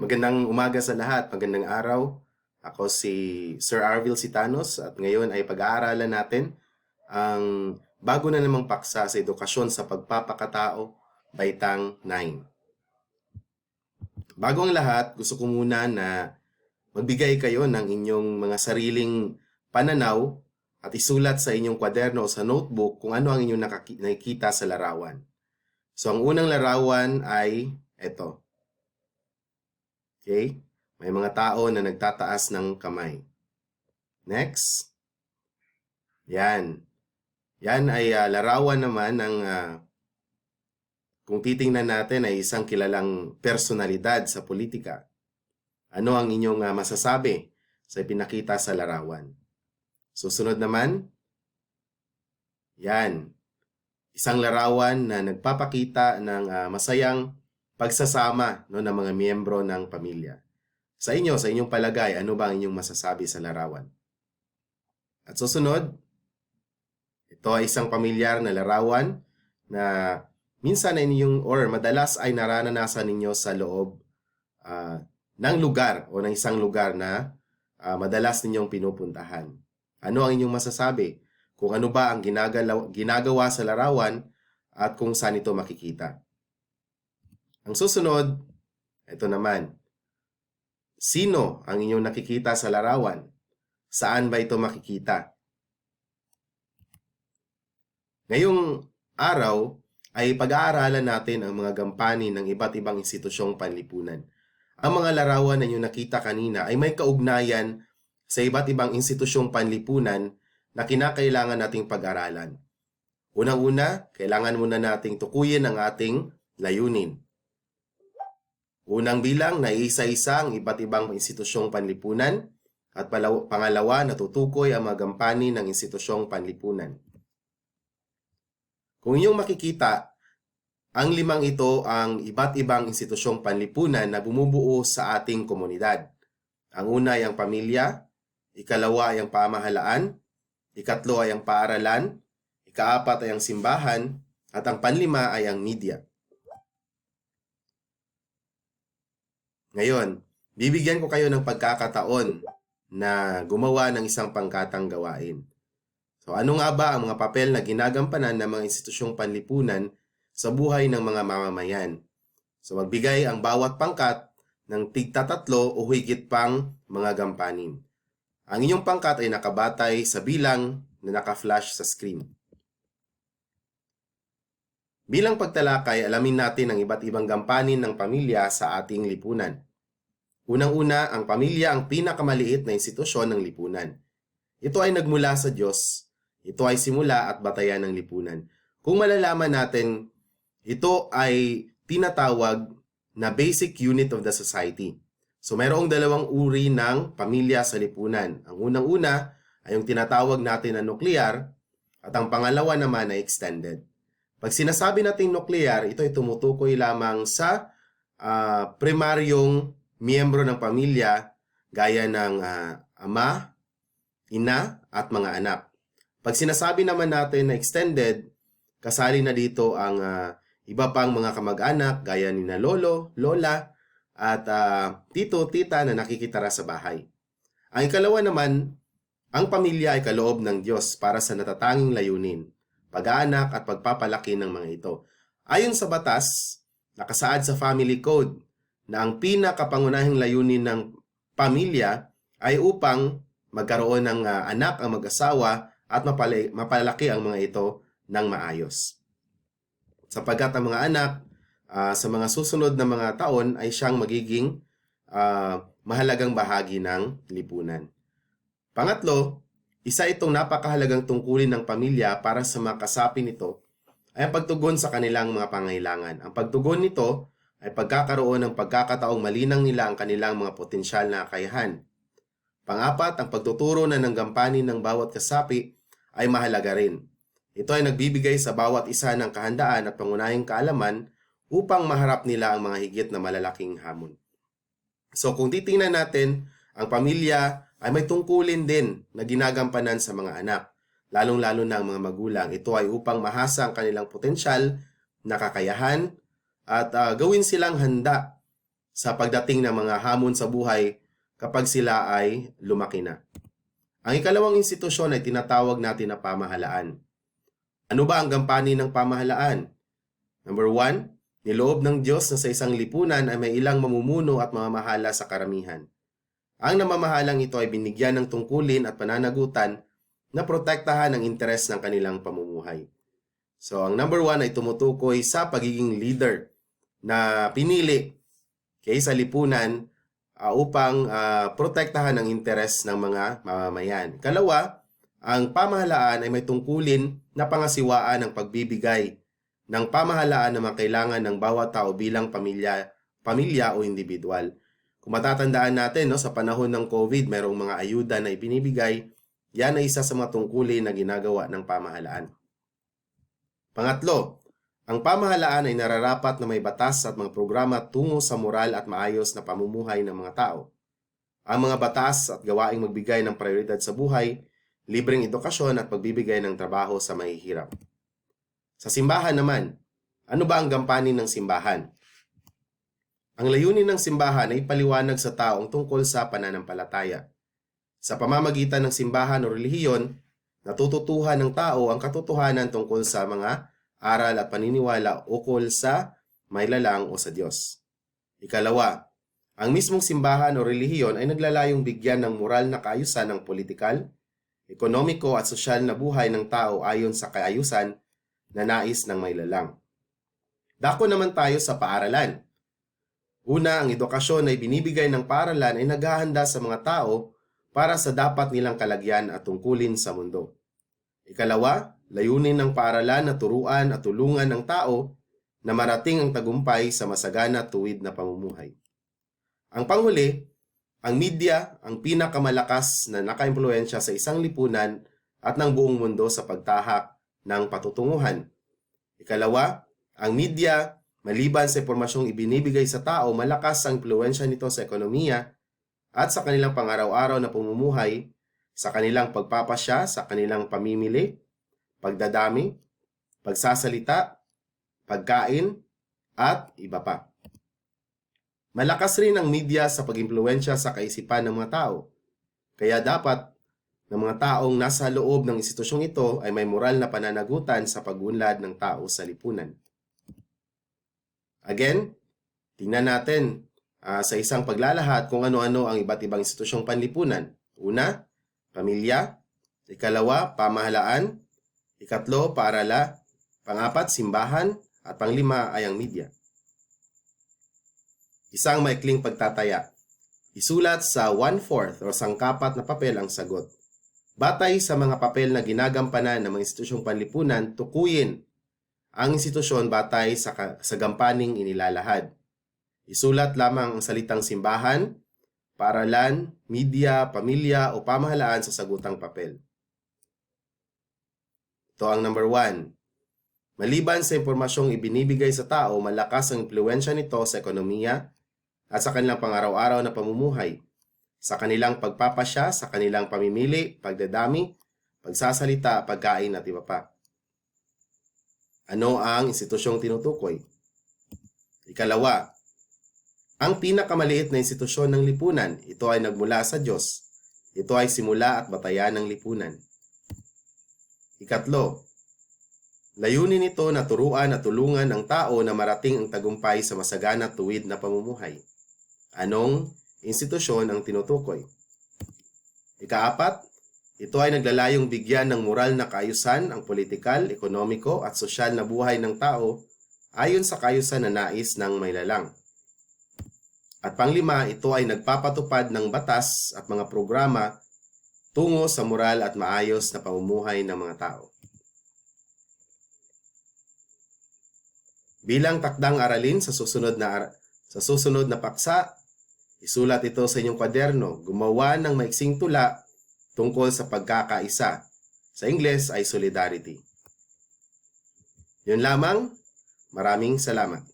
Magandang umaga sa lahat, magandang araw. Ako si Sir Arvil Citanos at ngayon ay pag-aaralan natin ang bago na namang paksa sa edukasyon sa pagpapakatao, Baitang 9. Bago ang lahat, gusto ko muna na magbigay kayo ng inyong mga sariling pananaw at isulat sa inyong kwaderno o sa notebook kung ano ang inyong nakikita sa larawan. So ang unang larawan ay ito. Okay? May mga tao na nagtataas ng kamay. Next. Yan. Yan ay ah, larawan naman ng ah, kung titingnan natin ay isang kilalang personalidad sa politika. Ano ang inyong ah, masasabi sa pinakita sa larawan? Susunod naman. Yan. Isang larawan na nagpapakita ng ah, masayang pagsasama no, ng mga miyembro ng pamilya. Sa inyo, sa inyong palagay, ano ba ang inyong masasabi sa larawan? At susunod, ito ay isang pamilyar na larawan na minsan ay inyong or madalas ay naranasan ninyo sa loob ah, ng lugar o ng isang lugar na ah, madalas ninyong pinupuntahan. Ano ang inyong masasabi? Kung ano ba ang ginagalaw, ginagawa sa larawan at kung saan ito makikita. Ang susunod, ito naman. Sino ang inyong nakikita sa larawan? Saan ba ito makikita? Ngayong araw ay pag-aaralan natin ang mga gampanin ng iba't ibang institusyong panlipunan. Ang mga larawan na inyong nakita kanina ay may kaugnayan sa iba't ibang institusyong panlipunan na kinakailangan nating pag-aralan. Unang-una, kailangan muna nating tukuyin ang ating layunin. Unang bilang na isa-isa ang iba't ibang institusyong panlipunan at pangalawa natutukoy ang mga gampanin ng institusyong panlipunan. Kung inyong makikita, ang limang ito ang iba't ibang institusyong panlipunan na bumubuo sa ating komunidad. Ang una ay ang pamilya, ikalawa ay ang pamahalaan, ikatlo ay ang paaralan, ikaapat ay ang simbahan, at ang panlima ay ang media. Ngayon, bibigyan ko kayo ng pagkakataon na gumawa ng isang pangkatang gawain. So ano nga ba ang mga papel na ginagampanan ng mga institusyong panlipunan sa buhay ng mga mamamayan? So magbigay ang bawat pangkat ng tigtatatlo o higit pang mga gampanin. Ang inyong pangkat ay nakabatay sa bilang na naka-flash sa screen. Bilang pagtalakay, alamin natin ang iba't ibang gampanin ng pamilya sa ating lipunan. Unang-una, ang pamilya ang pinakamaliit na institusyon ng lipunan. Ito ay nagmula sa Diyos. Ito ay simula at batayan ng lipunan. Kung malalaman natin, ito ay tinatawag na basic unit of the society. So mayroong dalawang uri ng pamilya sa lipunan. Ang unang-una ay yung tinatawag natin na nuklear at ang pangalawa naman ay extended. Pag sinasabi natin nuklear, ito ay tumutukoy lamang sa ah, primaryong miyembro ng pamilya gaya ng ah, ama, ina at mga anak. Pag sinasabi naman natin na extended, kasali na dito ang ah, iba pang mga kamag-anak gaya ni na lolo, lola at ah, tito, tita na nakikitara sa bahay. Ang ikalawa naman, ang pamilya ay kaloob ng Diyos para sa natatanging layunin, pag-aanak at pagpapalaki ng mga ito. Ayon sa batas, nakasaad sa Family Code na ang pinakapangunahing layunin ng pamilya ay upang magkaroon ng ah, anak ang mag-asawa at mapali- mapalaki ang mga ito ng maayos. Sapagkat ang mga anak ah, sa mga susunod na mga taon ay siyang magiging ah, mahalagang bahagi ng lipunan. Pangatlo, isa itong napakahalagang tungkulin ng pamilya para sa mga kasapi nito ay ang pagtugon sa kanilang mga pangailangan. Ang pagtugon nito ay pagkakaroon ng pagkakataong malinang nila ang kanilang mga potensyal na kakayahan. Pangapat, ang pagtuturo na ng gampanin ng bawat kasapi ay mahalaga rin. Ito ay nagbibigay sa bawat isa ng kahandaan at pangunahing kaalaman upang maharap nila ang mga higit na malalaking hamon. So kung titingnan natin, ang pamilya ay may tungkulin din na ginagampanan sa mga anak, lalong-lalo na ang mga magulang. Ito ay upang mahasa ang kanilang potensyal, na kakayahan, at ah, gawin silang handa sa pagdating ng mga hamon sa buhay kapag sila ay lumaki na. Ang ikalawang institusyon ay tinatawag natin na pamahalaan. Ano ba ang gampanin ng pamahalaan? Number one, niloob ng Diyos na sa isang lipunan ay may ilang mamumuno at mamamahala sa karamihan. Ang namamahalang ito ay binigyan ng tungkulin at pananagutan na protektahan ang interes ng kanilang pamumuhay. So, ang number one ay tumutukoy sa pagiging leader na pinili kaysa lipunan uh, upang uh, protektahan ang interes ng mga mamamayan. Kalawa, ang pamahalaan ay may tungkulin na pangasiwaan ng pagbibigay ng pamahalaan na makailangan ng bawat tao bilang pamilya, pamilya o individual. Kung matatandaan natin, no, sa panahon ng COVID, mayroong mga ayuda na ibinibigay, yan ay isa sa mga tungkulin na ginagawa ng pamahalaan. Pangatlo, ang pamahalaan ay nararapat na may batas at mga programa tungo sa moral at maayos na pamumuhay ng mga tao. Ang mga batas at gawaing magbigay ng prioridad sa buhay, libreng edukasyon at pagbibigay ng trabaho sa mahihirap. Sa simbahan naman, ano ba ang gampanin ng simbahan? Ang layunin ng simbahan ay paliwanag sa taong tungkol sa pananampalataya. Sa pamamagitan ng simbahan o relihiyon, natututuhan ng tao ang katotohanan tungkol sa mga aral at paniniwala ukol sa may lalang o sa Diyos. Ikalawa, ang mismong simbahan o relihiyon ay naglalayong bigyan ng moral na kaayusan ng politikal, ekonomiko at sosyal na buhay ng tao ayon sa kaayusan na nais ng may lalang. Dako naman tayo sa paaralan. Una, ang edukasyon ay binibigay ng paaralan ay naghahanda sa mga tao para sa dapat nilang kalagyan at tungkulin sa mundo. Ikalawa, layunin ng paaralan na turuan at tulungan ng tao na marating ang tagumpay sa masagana tuwid na pamumuhay. Ang panghuli, ang media ang pinakamalakas na nakaimpluensya sa isang lipunan at ng buong mundo sa pagtahak ng patutunguhan. Ikalawa, ang media, maliban sa impormasyong ibinibigay sa tao, malakas ang impluensya nito sa ekonomiya at sa kanilang pangaraw-araw na pamumuhay sa kanilang pagpapasya, sa kanilang pamimili, pagdadami, pagsasalita, pagkain, at iba pa. Malakas rin ang media sa pag-impluensya sa kaisipan ng mga tao. Kaya dapat ng mga taong nasa loob ng institusyong ito ay may moral na pananagutan sa pagunlad ng tao sa lipunan. Again, tingnan natin uh, sa isang paglalahat kung ano-ano ang iba't ibang institusyong panlipunan. Una, pamilya. Ikalawa, pamahalaan. Ikatlo, paarala. Pangapat, simbahan. At panglima ay ang media. Isang maikling pagtataya. Isulat sa one-fourth o sangkapat na papel ang sagot. Batay sa mga papel na ginagampanan ng mga institusyong panlipunan, tukuyin ang institusyon batay sa, sa gampaning inilalahad. Isulat lamang ang salitang simbahan, paaralan, media, pamilya o pamahalaan sa sagutang papel. Ito ang number one. Maliban sa impormasyong ibinibigay sa tao, malakas ang impluensya nito sa ekonomiya at sa kanilang pangaraw-araw na pamumuhay, sa kanilang pagpapasya, sa kanilang pamimili, pagdadami, pagsasalita, pagkain at iba pa. Ano ang institusyong tinutukoy? Ikalawa, ang pinakamaliit na institusyon ng lipunan, ito ay nagmula sa Diyos. Ito ay simula at batayan ng lipunan. Ikatlo, layunin nito na turuan at tulungan ang tao na marating ang tagumpay sa masagana tuwid na pamumuhay. Anong institusyon ang tinutukoy? Ikaapat, ito ay naglalayong bigyan ng moral na kaayusan ang politikal, ekonomiko at sosyal na buhay ng tao ayon sa kaayusan na nais ng may lalang. At panglima, ito ay nagpapatupad ng batas at mga programa tungo sa moral at maayos na pamumuhay ng mga tao. Bilang takdang aralin sa susunod na sa susunod na paksa, isulat ito sa inyong kwaderno. Gumawa ng maiksing tula tungkol sa pagkakaisa. Sa Ingles ay solidarity. Yun lamang. Maraming salamat.